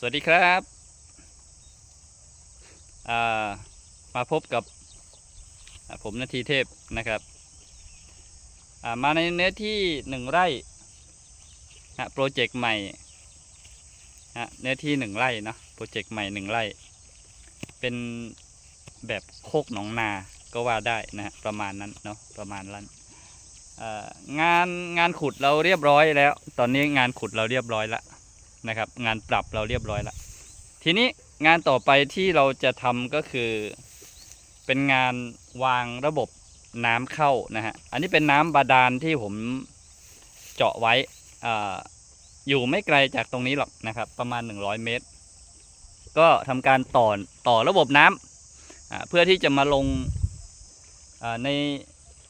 สวัสดีครับามาพบกับผมนาทีเทพนะครับามาในเนื้อที่หนึ่งไร่ฮะโปรเจกต์ใหม่ฮะเนื้อที่หนึ่งไร่เนาะโปรเจกต์ใหม่หนึ่งไร่ เป็นแบบโคกหนองนาก็ว่าได้นะฮะประมาณนั้นเนาะประมาณนั้นงานงานขุดเราเรียบร้อยแล้ว ตอนนี้งานขุดเราเรียบร้อยแล้ว นะครับ งานปรับเราเรียบร้อยแล้วทีนี้งานต่อไปที่เราจะทำก็คือ เป็นงานวางระบบน้ำเข้านะฮะอันนี้เป็นน้ำบาดาลที่ผมเจาะไว้อาอยู่ไม่ไกลจากตรงนี้หรอกนะครับ ประมาณ 100 เมตร ก็ทำการต่อต่อระบบน้ำอ่าเพื่อที่จะมาลงอ่าใน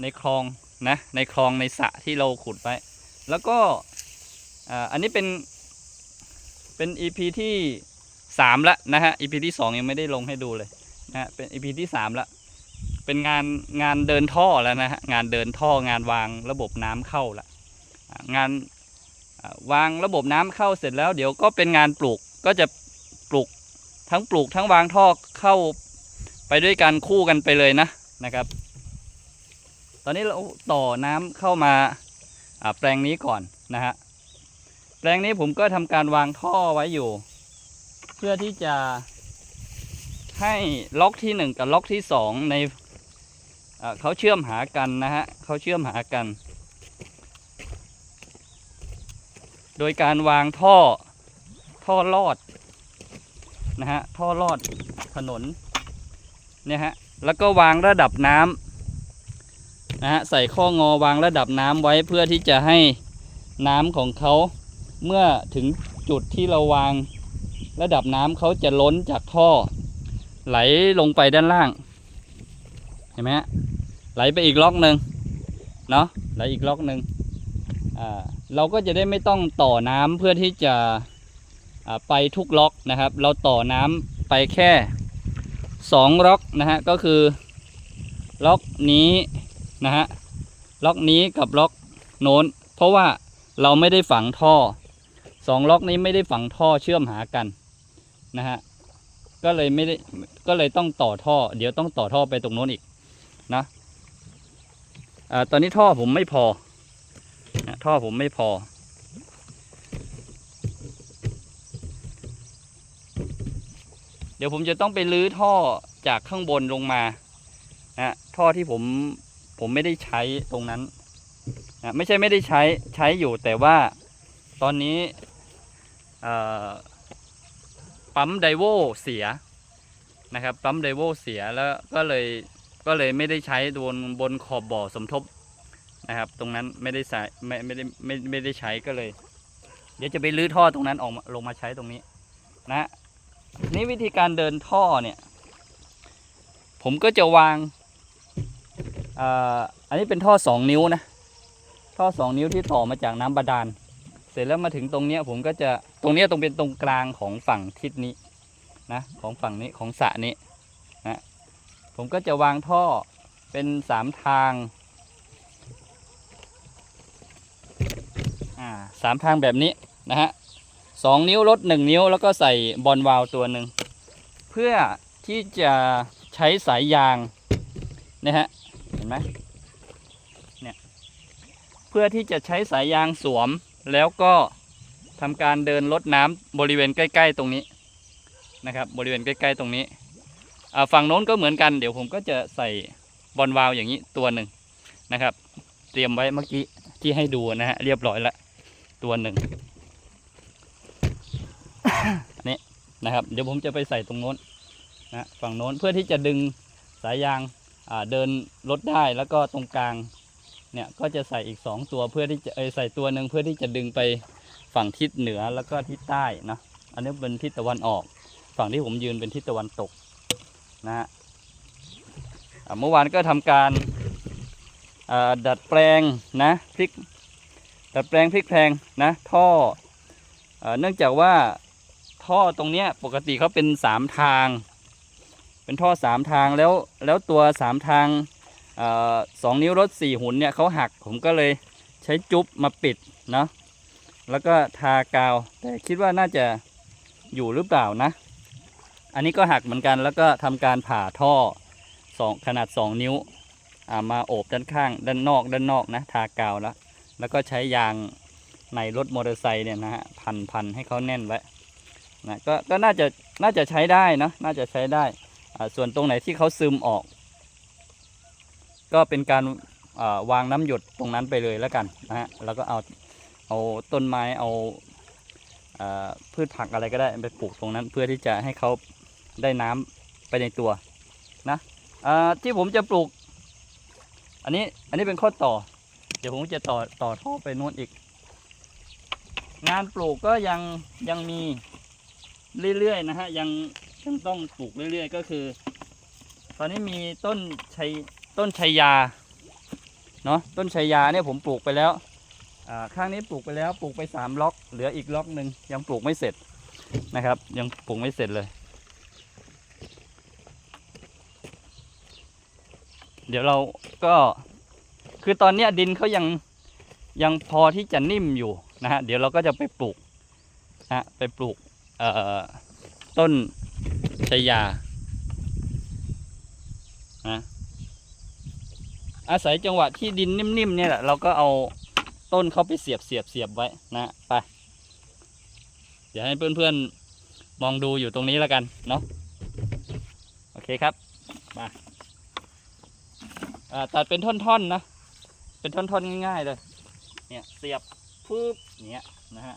ในคลองนะในคลองในสระที่เราขุดไว้ แล้วก็อ่าอันนี้เป็น เป็น EP ที่สามละนะฮะ EP ที่สองยังไม่ได้ลงให้ดูเลยนะฮะเป็น EP ที่สามละเป็นงานงานเดินท่อแล้วนะฮะงานเดินท่องานวางระบบน้ำเข้าละงานวางระบบน้ำเข้าเสร็จแล้ว เดี๋ยวก็เป็นงานปลูกก็จะปลูกทั้งปลูกทั้งวางท่อเข้าไปด้วยกันคู่กันไปเลยนะนะครับ ตอนนี้เราต่อน้ำเข้ามาแปลงนี้ก่อนนะฮะ แปลงนี้ผมก็ทำการวางท่อไว้อยู่ เพื่อที่จะให้ล็อกที่หนึ่งกับล็อกที่สองในเขาเชื่อมหากันนะฮะเขาเชื่อมหากัน โดยการวางท่อท่อลอดนะฮะท่อลอดถนนเนี่ยฮะแล้วก็วางระดับน้ำนะฮะใส่ข้องอวางระดับน้ำไว้เพื่อที่จะให้น้ำของเขา เมื่อถึงจุดที่เราวาง ระดับน้ำเขาจะล้นจากท่อ ไหลลงไปด้านล่าง เห็นไหมไหลไปอีกล็อกหนึ่งเนาะไหลอีกล็อกหนึ่งเราก็จะได้ไม่ต้องต่อน้ำเพื่อที่จะไปทุกล็อกนะครับ เราต่อน้ำไปแค่สองล็อกนะฮะก็คือล็อกนี้นะฮะล็อกนี้กับล็อกโน้น เพราะว่าเราไม่ได้ฝังท่อ สองล็อกนี้ไม่ได้ฝังท่อเชื่อมหากันนะฮะก็เลยไม่ได้ก็เลยต้องต่อท่อ เดี๋ยวต้องต่อท่อไปตรงโน้นอีกนะอาตอนนี้ท่อผมไม่พอท่อผมไม่พอ เดี๋ยวผมจะต้องไปรื้อท่อจากข้างบนลงมานะท่อที่ผมผมไม่ได้ใช้ตรงนั้นนะไม่ใช่ไม่ได้ใช้ใช้อยู่แต่ว่าตอนนี้ ปั๊มไดโวเสียนะครับปั๊มไดโวเสียแล้วก็เลยก็เลยไม่ได้ใช้บนบนขอบบ่อสมทบนะครับ ตรงนั้นไม่ได้ใช้ไม่ไม่ได้ไม่ไม่ได้ใช้ก็เลย เดี๋ยวจะไปรื้อท่อตรงนั้นออกลงมาใช้ตรงนี้นะนี่วิธีการเดินท่อเนี่ย ผมก็จะวางอ่าอันนี้เป็นท่อสองนิ้วนะ ท่อสองนิ้วที่ต่อมาจากน้ำบาดาล เสร็จแล้วมาถึงตรงเนี้ยผมก็จะตรงเนี้ยตรงเป็นตรงกลางของฝั่งทิศนี้นะของฝั่งนี้ของสระนี้นะผมก็จะวางท่อเป็นสามทางอ่าสามทางแบบนี้นะฮะสองนิ้วลดหนึ่งนิ้วแล้วก็ใส่บอลวาลตัวหนึ่งเพื่อที่จะใช้สายยางนะฮะเห็นไหมเนี่ยเพื่อที่จะใช้สายยางสวม แล้วก็ทำการเดินลดน้ำบริเวณใกล้ๆตรงนี้นะครับ บริเวณใกล้ๆตรงนี้ฝั่งโน้นก็เหมือนกันเดี๋ยวผมก็จะใส่บอลวาลอย่างนี้ตัวหนึ่งนะครับ เตรียมไว้เมื่อกี้ที่ให้ดูนะฮะเรียบร้อยล้วตัวหนึ่งอันนี้นะครับเดี๋ยวผมจะไปใส่ตรงโน้นนะฝั่งโน้นเพื่อที่จะดึงสายยางเดินรถได้แล้วก็ตรงกลาง เนี่ยก็จะใส่อีก 2 ตัวเพื่อที่จะเอใส่ตัวหนึ่งเพื่อที่จะดึงไปฝั่งทิศเหนือแล้วก็ทิศใต้นะอันนี้เป็นทิศตะวันออก ฝั่งที่ผมยืนเป็นทิศตะวันตกนะฮะเมื่อวานก็ทำการดัดแปลงนะพลิกดัดแปลงพลิกแพลงนะท่ออเนื่องจากว่าท่อตรงเนี้ยปกติเขาเป็นสามทาง เป็นท่อสามทางแล้วแล้วตัวสามทาง สองนิ้วรถสี่หุ่นเนี่ยเขาหักผมก็เลยใช้จุ๊บมาปิดเนาะแล้วก็ทากาว แต่คิดว่าน่าจะอยู่หรือเปล่านะ อันนี้ก็หักเหมือนกันแล้วก็ทำการผ่าท่อสองขนาด 2 นิ้วามาโอบด้านข้าง ด้านนอก ด้านนอกนะทากาวแล้ว แล้วก็ใช้ยางในรถมอเตอร์ไซค์เนี่ยนะฮะพันพันให้เขาแน่นไว้นะก็ก็น่าจะน่าจะใช้ได้นะน่าจะใช้ได้ส่วนตรงไหนที่เขาซึมออก ก็เป็นการาวางน้ำหยดตรงนั้นไปเลยแล้วกันนะฮะแล้วก็เอาเอาต้นไม้เอาอ่าพืชผักอะไรก็ได้ไปปลูกตรงนั้น เพื่อที่จะให้เขาได้น้ำไปในตัวนะที่ผมจะปลูก อันนี้อันนี้เป็นข้อต่อ เดี๋ยวผมจะต่อต่อท่อไปโน้นอีก งานปลูกก็ยังยังมีเรื่อยๆนะฮะยังยังต้องปลูกเรื่อย ๆ ก็คือ ตอนนี้มีต้นชัย ต้นชัยยาเนาะต้นชัยยาเนี่ยผมปลูกไปแล้วข้างนี้ปลูกไปแล้วปลูกไปสามล็อก เหลืออีกล็อกหนึ่งยังปลูกไม่เสร็จนะครับ ยังปลูกไม่เสร็จเลย เดี๋ยวเราก็คือตอนนี้ดินเขายังยังพอที่จะนิ่มอยู่นะฮะเดี๋ยวเราก็จะไปปลูกนะฮะไปปลูกต้นชัยยานะ อาศัยจังหวะที่ดินนิ่มๆเนี่ยแหละเราก็เอาต้นเขาไปเสียบเสียบเสียบไว้นะไปเดี๋ยวให้เพื่อนๆมองดูอยู่ตรงนี้แล้วกันเนาะโอเคครับมาตัดเป็นท่อนๆนะเป็นท่อนๆง่ายๆเลยเนี่ยเสียบปุ๊บเนี่ยนะฮะ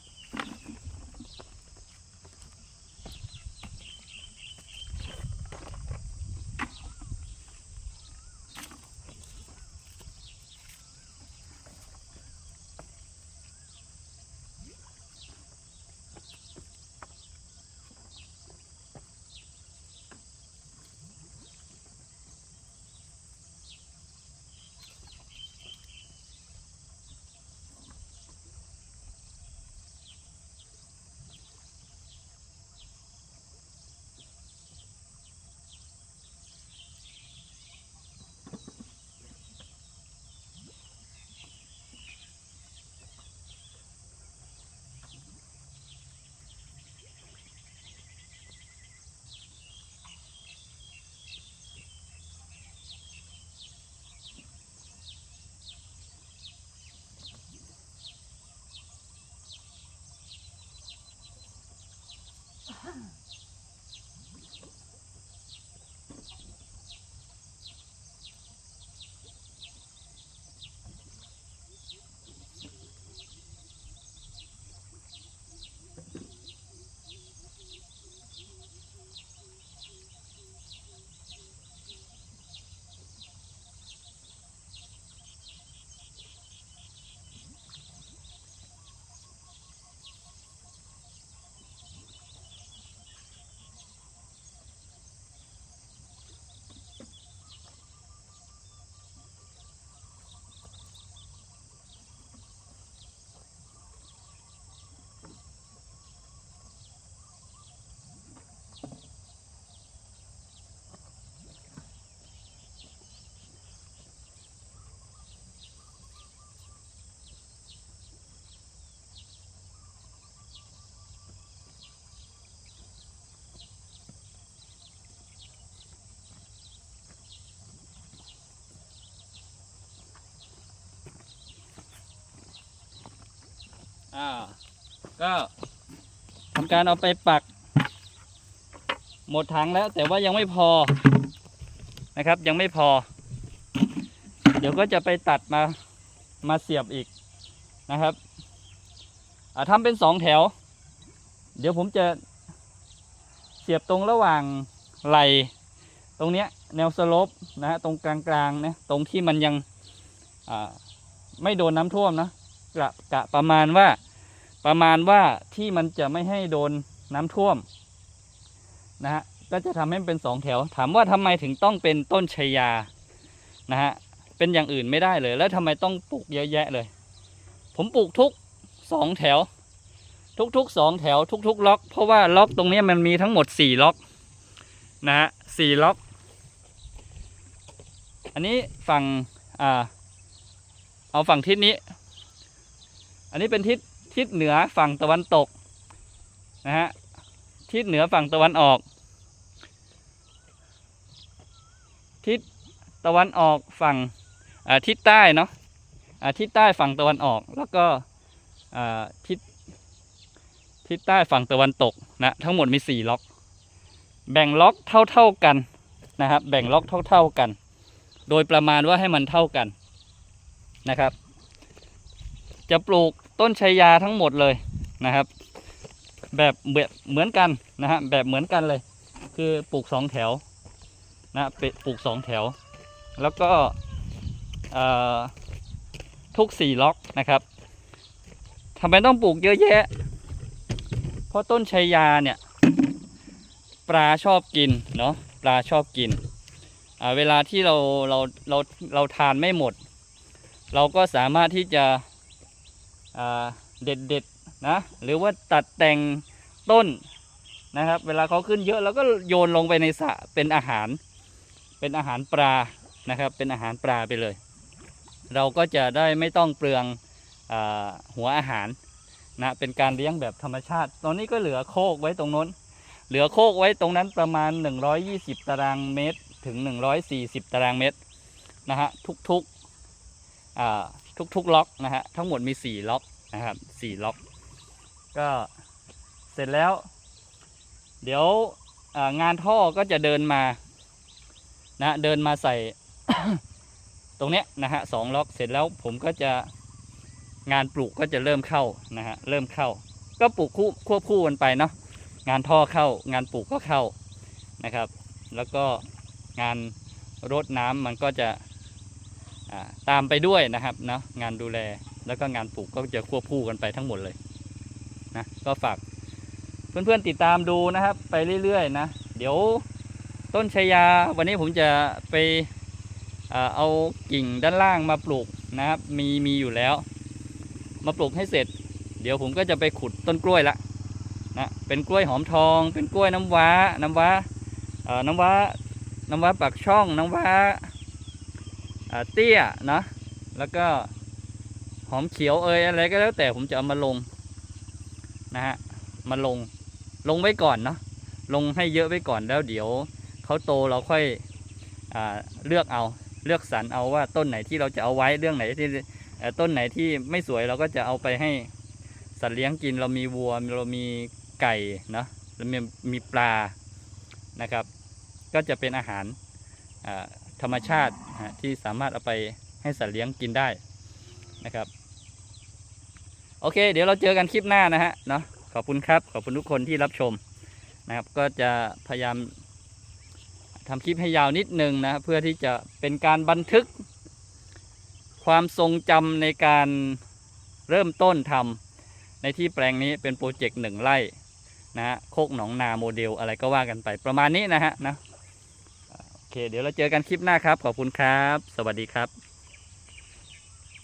อ่าก็ทำการเอาไปปัก หมดถังแล้ว แต่ว่ายังไม่พอนะครับ ยังไม่พอ เดี๋ยวก็จะไปตัดมามาเสียบอีกนะครับอ่าทำเป็นสองแถว เดี๋ยวผมจะเสียบตรงระหว่างไหลตรงเนี้ยแนวสลปนะฮะตรงกลางๆนะตรงที่มันยังไม่โดนน้ำท่วมนะกะกะประมาณว่า ประมาณว่าที่มันจะไม่ให้โดนน้ำท่วมนะฮะก็จะทำให้เป็นสองแถว ถามว่าทำไมถึงต้องเป็นต้นชายานะฮะเป็นอย่างอื่นไม่ได้เลย แล้วทำไมต้องปลูกเยอะแยะเลย ผมปลูกทุกสองแถว ทุกๆสองแถว ทุก ๆ ล็อก เพราะว่าล็อกตรงนี้มันมีทั้งหมดสี่ล็อกนะฮะสี่ล็อก อันนี้ฝั่งอ่าเอาฝั่งทิศนี้ อันนี้เป็นทิศ ทิศเหนือฝั่งตะวันตกนะฮะทิศเหนือฝั่งตะวันออก ทิศตะวันออกฝั่งทิศใต้เนาะทิศใต้ฝั่งตะวันออกแล้วก็ทิศทิศใต้ฝั่งตะวันตกนะทั้งหมดมีสี่ล็อก แบ่งล็อกเท่าๆกันนะครับ แบ่งล็อกเท่าๆกัน โดยประมาณว่าให้มันเท่ากันนะครับ จะปลูก ต้นชัยยาทั้งหมดเลยนะครับ แบบแบบเหมือนกันนะฮะแบบเหมือนกันเลย คือปลูกสองแถวนะเป็ดปลูกสองแถว แล้วก็ทุกสี่ล็อกนะครับทำไมต้องปลูกเยอะแยะ เพราะต้นชัยยาเนี่ยปลาชอบกินเนาะปลาชอบกินเวลาที่เราเราเราเราทานไม่หมด เราก็สามารถที่จะ เด็ดเด็ดๆนะหรือว่าตัดแต่งต้นนะครับ เวลาเขาขึ้นเยอะเราก็โยนลงไปในสระเป็นอาหาร เป็นอาหารปลานะครับ เป็นอาหารปลาไปเลย เราก็จะได้ไม่ต้องเปลืองอหัวอาหารนะเป็นการเลี้ยงแบบธรรมชาติ ตอนนี้ก็เหลือโคกไว้ตรงน้น เหลือโคกไว้ตรงนั้นประมาณ 120 ตารางเมตรถึง 140 ตารางเมตรนะฮะทุกๆ ทุกๆล็อกนะฮะทั้งหมดมี4ล็อกนะครับ4ล็อก ก็เสร็จแล้ว เดี๋ยวงานท่อก็จะเดินมานะเดินมาใส่ตรงเนี้ยนะฮะสองล็อกเสร็จแล้วผมก็จะงานปลูกก็จะเริ่มเข้านะฮะเริ่มเข้า ก็ปลูกคู่ควบคู่กันไปเนาะงานท่อเข้า งานปลูกก็เข้านะครับ แล้วก็งานรดน้ำมันก็จะ ตามไปด้วยนะครับเนาะงานดูแลแล้วก็งานปลูกก็จะควบคู่กันไปทั้งหมดเลยนะก็ฝากเพื่อนๆติดตามดูนะครับ ไปเรื่อยๆนะเดี๋ยวต้นชายาวันนี้ผมจะไปเอากิ่งด้านล่างมาปลูกนะครับ มีมีอยู่แล้ว มาปลูกให้เสร็จ เดี๋ยวผมก็จะไปขุดต้นกล้วยละนะเป็นกล้วยหอมทอง เป็นกล้วยน้ำว้า น้ำว้าน้ำว้าน้ำว้าปากช่องน้ำว้า เตี้ยนะแล้วก็หอมเขียวเอยอะไรก็แล้วแต่ผมจะเอามาลงนะฮะมาลงลงไว้ก่อนเนาะลงให้เยอะไว้ก่อนแล้วเดี๋ยวเขาโตเราค่อยอเลือกเอาเลือกสรรเอาว่าต้นไหนที่เราจะเอาไว้เรื่องไหนที่ต้นไหนที่ไม่สวยเราก็จะเอาไปให้สัตว์เลี้ยงกินเรามีวัวเรามีไก่เนาะเรามีมีปลานะครับ ก็จะเป็นอาหารธรรมชาติ ฮะที่สามารถเอาไปให้สัตว์เลี้ยงกินได้นะครับ โอเค เดี๋ยวเราเจอกันคลิปหน้านะฮะเนาะขอบคุณครับ ขอบคุณทุกคนที่รับชมนะครับ ก็จะพยายามทำคลิปให้ยาวนิดนึงนะเพื่อที่จะเป็นการบันทึก ความทรงจำในการเริ่มต้นทำในที่แปลงนี้เป็นโปรเจกต์หนึ่งไร่นะฮะโคกหนองนาโมเดลอะไรก็ว่ากันไปประมาณนี้นะฮะนะ เคเดี๋ยวเราเจอกันคลิปหน้าครับ ขอบคุณครับ สวัสดีครับ